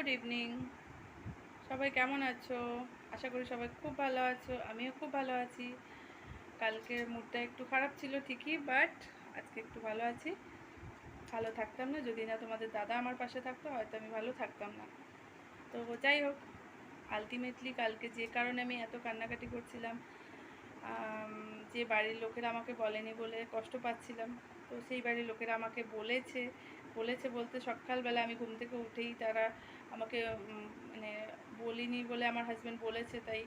Good evening. সবাই কেমন আছো? আশা করি সবাই খুব ভালো আছো, আমিও খুব ভালো আছি। কালকের মুডটা একটু খারাপ ছিল ঠিকই, বাট আজকে একটু ভালো আছি। ভালো থাকতাম না, যদি না তোমাদের দাদা আমার পাশে থাকতো, হয়তো আমি ভালো থাকতাম না। তো যাই হোক আলটিমেটলি কালকে যে কারণে আমি এত কান্নাকাটি করছিলাম যে বাড়ির লোকেরা আমাকে বলেনি বলে কষ্ট পাচ্ছিলাম, তো সেই বাড়ির লোকেরা আমাকে বলেছে বলেছে বলতে সকালবেলা আমি ঘুম থেকে উঠেই তারা আমাকে মানে বলিনি বলে আমার হাজব্যান্ড বলেছে, তাই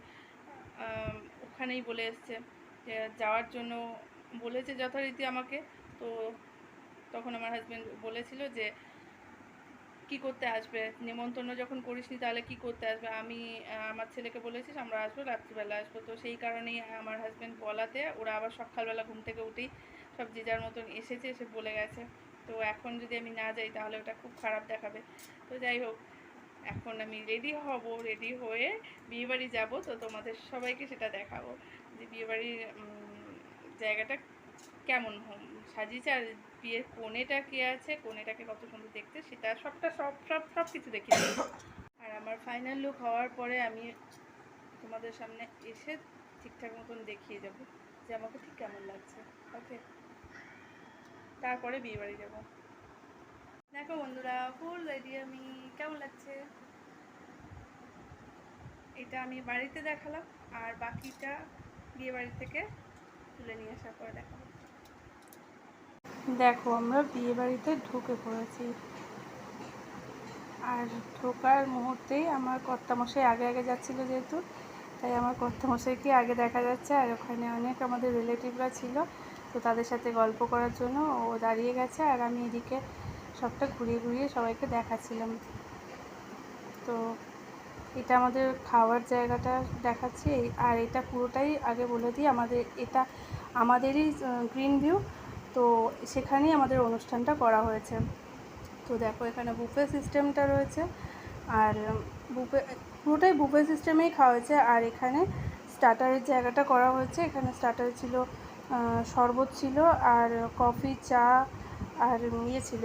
ওখানেই বলে এসছে যে যাওয়ার জন্য বলেছে যথারীতি আমাকে। তো তখন আমার হাজব্যান্ড বলেছিল যে, কি করতে আসবে? নেমন্তন্ন যখন করিসনি তাহলে কি করতে আসবে? আমি আমার ছেলেকে বলেছিস আমরা আসব, রাত্রিবেলা আসব। তো সেই কারণেই আমার হাজব্যান্ড বলাতে ওরা আবার সকালবেলা ঘুম থেকে উঠেই সব যে যার মতন এসেছে এসে বলে গেছে। তো এখন যদি আমি না যাই তাহলে ওটা খুব খারাপ দেখাবে। তো যাই হোক, এখন আমি রেডি হব রেডি হয়ে বিয়েবাড়ি যাব। তো তোমাদের সবাইকে সেটা দেখাবো যে বিয়েবাড়ির জায়গাটা কেমন সাজিয়েছে আর বিয়ের কোণেটা কে আছে, কোণেটাকে কত সুন্দর দেখতে সেটা সবটা সব সব সব কিছু দেবো। আর আমার ফাইনাল লুক হওয়ার পরে আমি তোমাদের সামনে এসে ঠিকঠাক মতন দেখিয়ে যাব যে আমাকে ঠিক কেমন লাগছে। ওকে তারপরে বিয়ে বাড়ি যাব। দেখো বন্ধুরা ফুল রেডি আমি। কেমন লাগছে? এটা আমি বাড়িতে দেখালাম, আর বাকিটা বিয়ে বাড়ি থেকে তুলে নিয়ে আসার পরে দেখাবো। দেখো, আমরা বিয়ে বাড়িতে ঢুকে পড়েছি। আর ঢোকার মুহূর্তেই আমার কর্তামশাই আগে আগে যাচ্ছিল যেহেতু, তাই আমার কর্তামশাইকে আগে দেখা যাচ্ছে, আর ওখানে অনেক আমাদের রিলেটিভরা ছিল। তো তাদের সাথে গল্প করার জন্য ও দাঁড়িয়ে গেছে আর আমি এদিকে সবটা ঘুরিয়ে ঘুরিয়ে সবাইকে দেখাচ্ছিলাম। তো এটা আমাদের খাওয়ার জায়গাটা দেখাচ্ছি। আর এটা পুরোটাই আগে বলে দিই, আমাদের এটা আমাদেরই গ্রিন ভিউ তো সেখানেই আমাদের অনুষ্ঠানটা করা হয়েছে। তো দেখো এখানে বুফে সিস্টেমটা রয়েছে আর বুফে পুরোটাই বুফে সিস্টেমেই খাওয়া হয়েছে। আর এখানে স্টার্টারের জায়গাটা করা হয়েছে। এখানে স্টার্টার ছিল শরবত ছিল আর কফি, চা আর ইয়ে ছিল।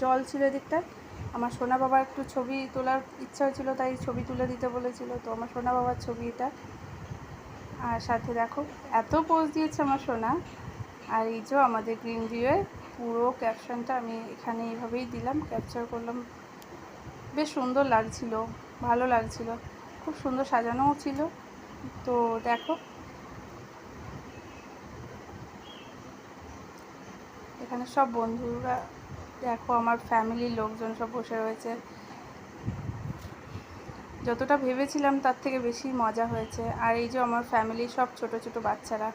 জল ছিল এদিকটা আমার সোনা বাবার একটু ছবি তোলার ইচ্ছা হয়েছিল, তাই ছবি তুলে দিতে বলেছিল। তো আমার সোনা বাবার ছবি এটা। আর সাথে দেখো, এত পোজ দিয়েছে আমার সোনা। আর এই যে আমাদের গ্রিন ভিউয়ের পুরো ক্যাপশনটা আমি এখানে এইভাবেই দিলাম ক্যাপচার করলাম। বেশ সুন্দর লাগছিল, ভালো লাগছিল। খুব সুন্দর সাজানোও ছিল। তো দেখো এখানে সব বন্ধুরা দেখো, আমার ফ্যামিলির লোকজন সব বসে রয়েছে। যতটা ভেবেছিলাম তার থেকে বেশি মজা হয়েছে। আর এই যে আমার ফ্যামিলির সব ছোট ছোট বাচ্চারা,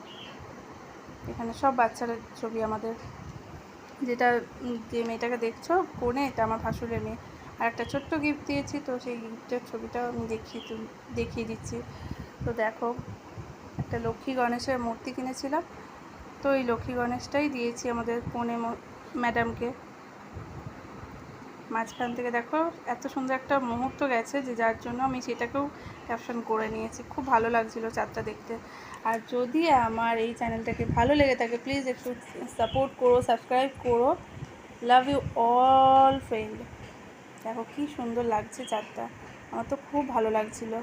এখানে সব বাচ্চাদের ছবি আমাদের। যেটা, যে মেয়েটাকে দেখছ, কোণে এটা আমার ভাসুরের মেয়ে। আর একটা ছোট্ট গিফট দিয়েছি, তো সেই গিফটের ছবিটাও আমি দেখিয়ে দেখিয়ে দিচ্ছি। তো দেখো, একটা লক্ষ্মী গণেশের মূর্তি কিনেছিলাম। তো এই লক্ষ্মী গণেশটাই দিয়েছি আমাদের ম- ম্যাডামকে। মাঝখান থেকে দেখো এত সুন্দর একটা মুহূর্ত গেছে যে যার জন্য আমি সেটাকেও ক্যাপশন করে নিয়েছি। খুব ভালো লাগছিল চাঁদটা দেখতে। আর যদি আমার এই চ্যানেলটাকে ভালো লেগে থাকে প্লিজ একটু সাপোর্ট করো সাবস্ক্রাইব করো। লাভ ইউ অল ফ্রেন্ড দেখো কি সুন্দর লাগছে চাঁদটা। আমার তো খুব ভালো লাগছিল।